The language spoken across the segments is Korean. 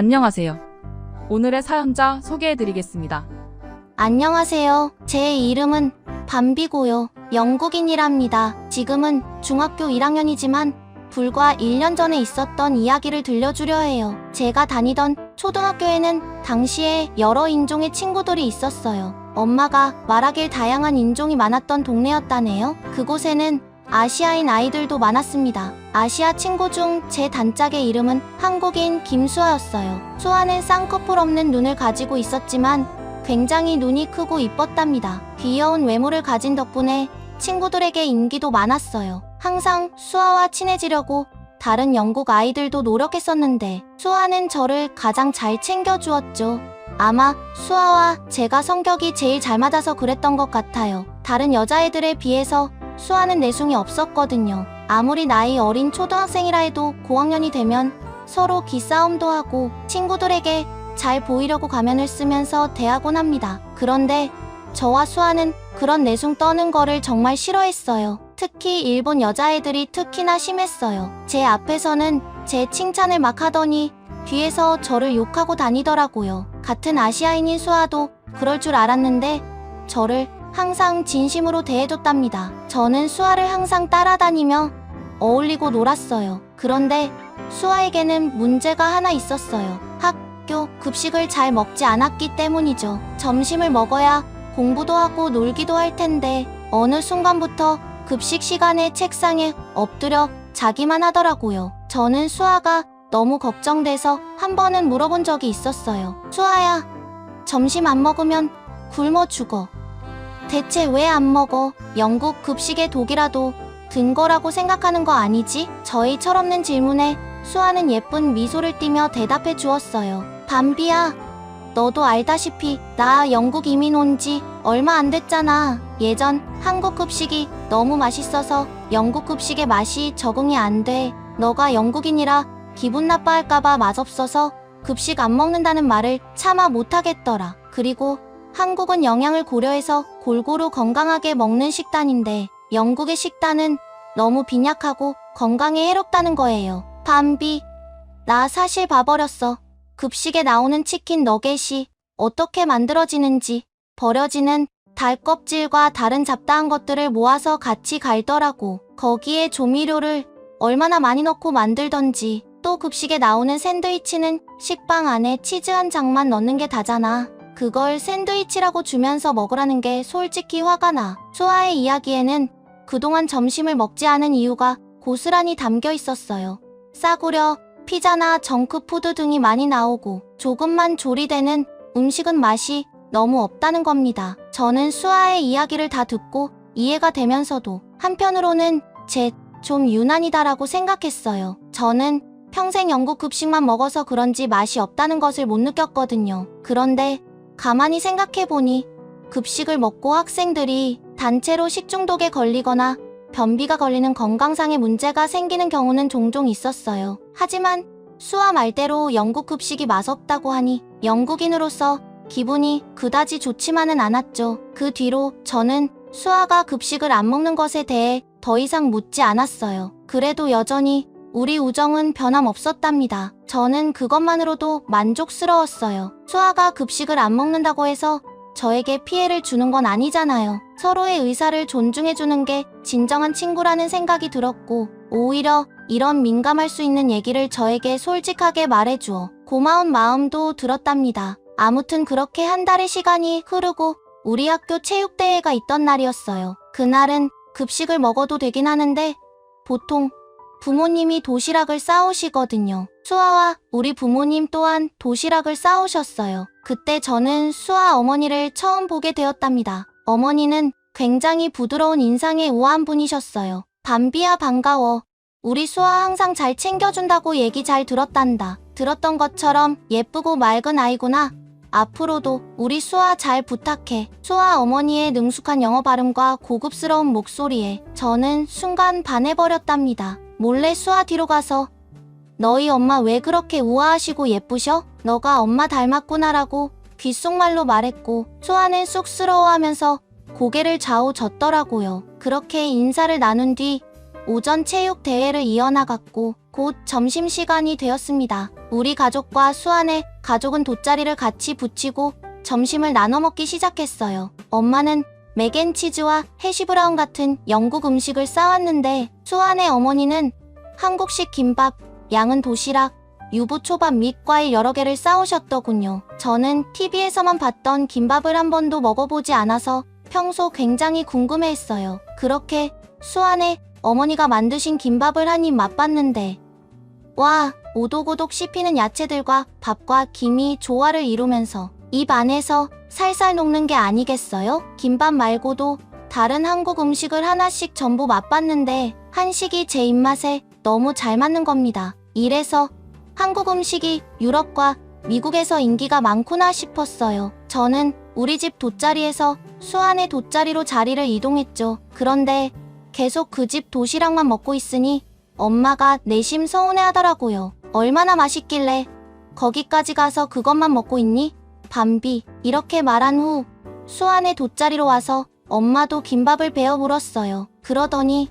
안녕하세요. 오늘의 사연자 소개해드리겠습니다. 안녕하세요. 제 이름은 밤비고요. 영국인이랍니다. 지금은 중학교 1학년이지만 불과 1년 전에 있었던 이야기를 들려주려 해요. 제가 다니던 초등학교에는 당시에 여러 인종의 친구들이 있었어요. 엄마가 말하길 다양한 인종이 많았던 동네였다네요. 그곳에는 아시아인 아이들도 많았습니다. 아시아 친구 중 제 단짝의 이름은 한국인 김수아였어요. 수아는 쌍꺼풀 없는 눈을 가지고 있었지만 굉장히 눈이 크고 이뻤답니다. 귀여운 외모를 가진 덕분에 친구들에게 인기도 많았어요. 항상 수아와 친해지려고 다른 영국 아이들도 노력했었는데 수아는 저를 가장 잘 챙겨주었죠. 아마 수아와 제가 성격이 제일 잘 맞아서 그랬던 것 같아요. 다른 여자애들에 비해서 수아는 내숭이 없었거든요. 아무리 나이 어린 초등학생이라 해도 고학년이 되면 서로 기싸움도 하고 친구들에게 잘 보이려고 가면을 쓰면서 대하곤 합니다. 그런데 저와 수아는 그런 내숭 떠는 거를 정말 싫어했어요. 특히 일본 여자애들이 특히나 심했어요. 제 앞에서는 제 칭찬을 막 하더니 뒤에서 저를 욕하고 다니더라고요. 같은 아시아인인 수아도 그럴 줄 알았는데 저를 항상 진심으로 대해줬답니다. 저는 수아를 항상 따라다니며 어울리고 놀았어요. 그런데 수아에게는 문제가 하나 있었어요. 학교 급식을 잘 먹지 않았기 때문이죠. 점심을 먹어야 공부도 하고 놀기도 할 텐데 어느 순간부터 급식 시간에 책상에 엎드려 자기만 하더라고요. 저는 수아가 너무 걱정돼서 한 번은 물어본 적이 있었어요. 수아야, 점심 안 먹으면 굶어 죽어. 대체 왜 안 먹어? 영국 급식의 독이라도 든 거라고 생각하는 거 아니지? 저희 철없는 질문에 수아는 예쁜 미소를 띠며 대답해 주었어요. 밤비야, 너도 알다시피 나 영국 이민 온 지 얼마 안 됐잖아. 예전 한국 급식이 너무 맛있어서 영국 급식의 맛이 적응이 안 돼. 너가 영국인이라 기분 나빠할까봐 맛없어서 급식 안 먹는다는 말을 차마 못하겠더라. 그리고 한국은 영양을 고려해서 골고루 건강하게 먹는 식단인데 영국의 식단은 너무 빈약하고 건강에 해롭다는 거예요. 밤비, 나 사실 봐버렸어. 급식에 나오는 치킨 너겟이 어떻게 만들어지는지 버려지는 달 껍질과 다른 잡다한 것들을 모아서 같이 갈더라고. 거기에 조미료를 얼마나 많이 넣고 만들던지 또 급식에 나오는 샌드위치는 식빵 안에 치즈 한 장만 넣는 게 다잖아. 그걸 샌드위치라고 주면서 먹으라는 게 솔직히 화가 나. 수아의 이야기에는 그동안 점심을 먹지 않은 이유가 고스란히 담겨 있었어요. 싸구려 피자나 정크푸드 등이 많이 나오고 조금만 조리되는 음식은 맛이 너무 없다는 겁니다. 저는 수아의 이야기를 다 듣고 이해가 되면서도 한편으로는 제 좀 유난이다라고 생각했어요. 저는 평생 영국 급식만 먹어서 그런지 맛이 없다는 것을 못 느꼈거든요. 그런데 가만히 생각해보니 급식을 먹고 학생들이 단체로 식중독에 걸리거나 변비가 걸리는 건강상의 문제가 생기는 경우는 종종 있었어요. 하지만 수아 말대로 영국 급식이 맛없다고 하니 영국인으로서 기분이 그다지 좋지만은 않았죠. 그 뒤로 저는 수아가 급식을 안 먹는 것에 대해 더 이상 묻지 않았어요. 그래도 여전히 우리 우정은 변함없었답니다. 저는 그것만으로도 만족스러웠어요. 수아가 급식을 안 먹는다고 해서 저에게 피해를 주는 건 아니잖아요. 서로의 의사를 존중해주는 게 진정한 친구라는 생각이 들었고, 오히려 이런 민감할 수 있는 얘기를 저에게 솔직하게 말해주어 고마운 마음도 들었답니다. 아무튼 그렇게 한 달의 시간이 흐르고 우리 학교 체육대회가 있던 날이었어요. 그날은 급식을 먹어도 되긴 하는데 보통 부모님이 도시락을 싸오시거든요. 수아와 우리 부모님 또한 도시락을 싸오셨어요. 그때 저는 수아 어머니를 처음 보게 되었답니다. 어머니는 굉장히 부드러운 인상의 우아한 분이셨어요. 밤비야 반가워. 우리 수아 항상 잘 챙겨준다고 얘기 잘 들었단다. 들었던 것처럼 예쁘고 맑은 아이구나. 앞으로도 우리 수아 잘 부탁해. 수아 어머니의 능숙한 영어 발음과 고급스러운 목소리에 저는 순간 반해버렸답니다. 몰래 수아 뒤로 가서 너희 엄마 왜 그렇게 우아하시고 예쁘셔? 너가 엄마 닮았구나라고 귓속말로 말했고 수아는 쑥스러워하면서 고개를 좌우 젓더라고요. 그렇게 인사를 나눈 뒤 오전 체육 대회를 이어나갔고 곧 점심시간이 되었습니다. 우리 가족과 수아네 가족은 돗자리를 같이 붙이고 점심을 나눠 먹기 시작했어요. 엄마는 맥앤치즈와 해시브라운 같은 영국 음식을 싸왔는데 수아네 어머니는 한국식 김밥, 양은 도시락, 유부초밥 및 과일 여러 개를 싸오셨더군요. 저는 TV에서만 봤던 김밥을 한 번도 먹어보지 않아서 평소 굉장히 궁금해했어요. 그렇게 수아네 어머니가 만드신 김밥을 한 입 맛봤는데 와 오독오독 씹히는 야채들과 밥과 김이 조화를 이루면서 입 안에서 살살 녹는 게 아니겠어요? 김밥 말고도 다른 한국 음식을 하나씩 전부 맛봤는데 한식이 제 입맛에 너무 잘 맞는 겁니다. 이래서 한국 음식이 유럽과 미국에서 인기가 많구나 싶었어요. 저는 우리 집 돗자리에서 수안의 돗자리로 자리를 이동했죠. 그런데 계속 그 집 도시락만 먹고 있으니 엄마가 내심 서운해 하더라고요. 얼마나 맛있길래 거기까지 가서 그것만 먹고 있니? 밤비. 이렇게 말한 후 수안의 돗자리로 와서 엄마도 김밥을 베어 물었어요. 그러더니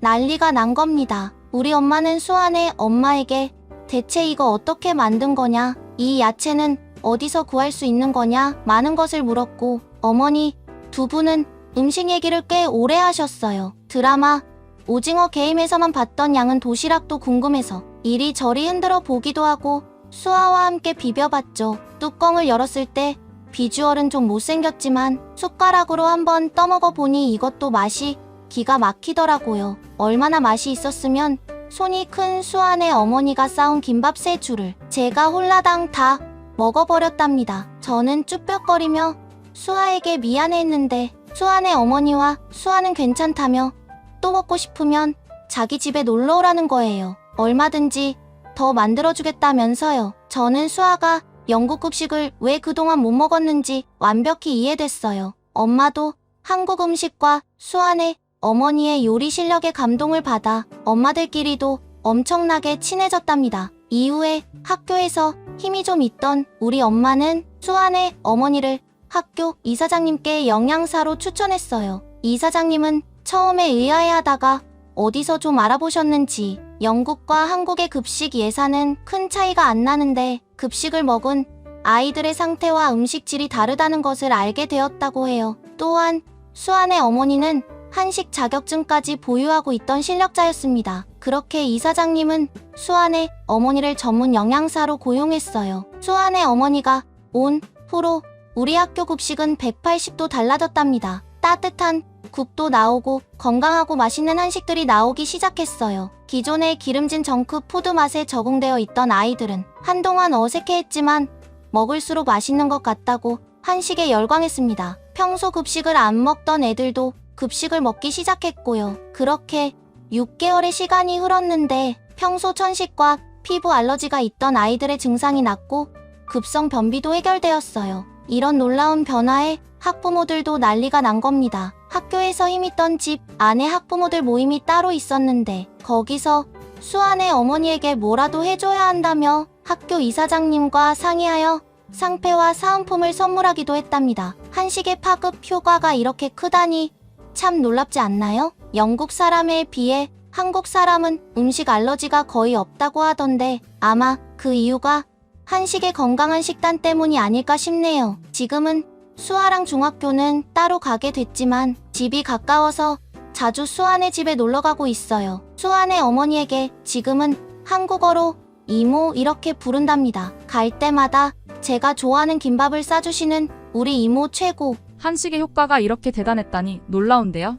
난리가 난 겁니다. 우리 엄마는 수안의 엄마에게 대체 이거 어떻게 만든 거냐? 이 야채는 어디서 구할 수 있는 거냐? 많은 것을 물었고 어머니 두 분은 음식 얘기를 꽤 오래 하셨어요. 드라마 오징어 게임에서만 봤던 양은 도시락도 궁금해서 이리저리 흔들어 보기도 하고 수아와 함께 비벼봤죠. 뚜껑을 열었을 때 비주얼은 좀 못생겼지만 숟가락으로 한번 떠먹어 보니 이것도 맛이 기가 막히더라고요. 얼마나 맛이 있었으면 손이 큰 수안의 어머니가 싸운 김밥 세 줄을 제가 홀라당 다 먹어버렸답니다. 저는 쭈뼛거리며 수아에게 미안해했는데 수안의 어머니와 수아는 괜찮다며 또 먹고 싶으면 자기 집에 놀러 오라는 거예요. 얼마든지 더 만들어주겠다면서요. 저는 수아가 영국 음식을 왜 그동안 못 먹었는지 완벽히 이해됐어요. 엄마도 한국 음식과 수아의 어머니의 요리 실력에 감동을 받아 엄마들끼리도 엄청나게 친해졌답니다. 이후에 학교에서 힘이 좀 있던 우리 엄마는 수아의 어머니를 학교 이사장님께 영양사로 추천했어요. 이사장님은 처음에 의아해하다가 어디서 좀 알아보셨는지 영국과 한국의 급식 예산은 큰 차이가 안 나는데 급식을 먹은 아이들의 상태와 음식 질이 다르다는 것을 알게 되었다고 해요. 또한 수안의 어머니는 한식 자격증까지 보유하고 있던 실력자였습니다. 그렇게 이사장님은 수안의 어머니를 전문 영양사로 고용했어요. 수안의 어머니가 온 후로 우리 학교 급식은 180도 달라졌답니다. 따뜻한 국도 나오고 건강하고 맛있는 한식들이 나오기 시작했어요. 기존의 기름진 정크 푸드 맛에 적응되어 있던 아이들은 한동안 어색해했지만 먹을수록 맛있는 것 같다고 한식에 열광했습니다. 평소 급식을 안 먹던 애들도 급식을 먹기 시작했고요. 그렇게 6개월의 시간이 흘렀는데 평소 천식과 피부 알러지가 있던 아이들의 증상이 낫고 급성 변비도 해결되었어요. 이런 놀라운 변화에 학부모들도 난리가 난 겁니다. 학교에서 힘있던 집 안에 학부모들 모임이 따로 있었는데 거기서 수안의 어머니에게 뭐라도 해줘야 한다며 학교 이사장님과 상의하여 상패와 사은품을 선물하기도 했답니다. 한식의 파급 효과가 이렇게 크다니 참 놀랍지 않나요? 영국 사람에 비해 한국 사람은 음식 알러지가 거의 없다고 하던데 아마 그 이유가 한식의 건강한 식단 때문이 아닐까 싶네요. 지금은 수아랑 중학교는 따로 가게 됐지만 집이 가까워서 자주 수아네 집에 놀러 가고 있어요. 수아네 어머니에게 지금은 한국어로 이모 이렇게 부른답니다. 갈 때마다 제가 좋아하는 김밥을 싸주시는 우리 이모 최고. 한식의 효과가 이렇게 대단했다니 놀라운데요.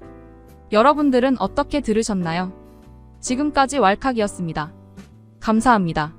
여러분들은 어떻게 들으셨나요? 지금까지 왈칵이었습니다. 감사합니다.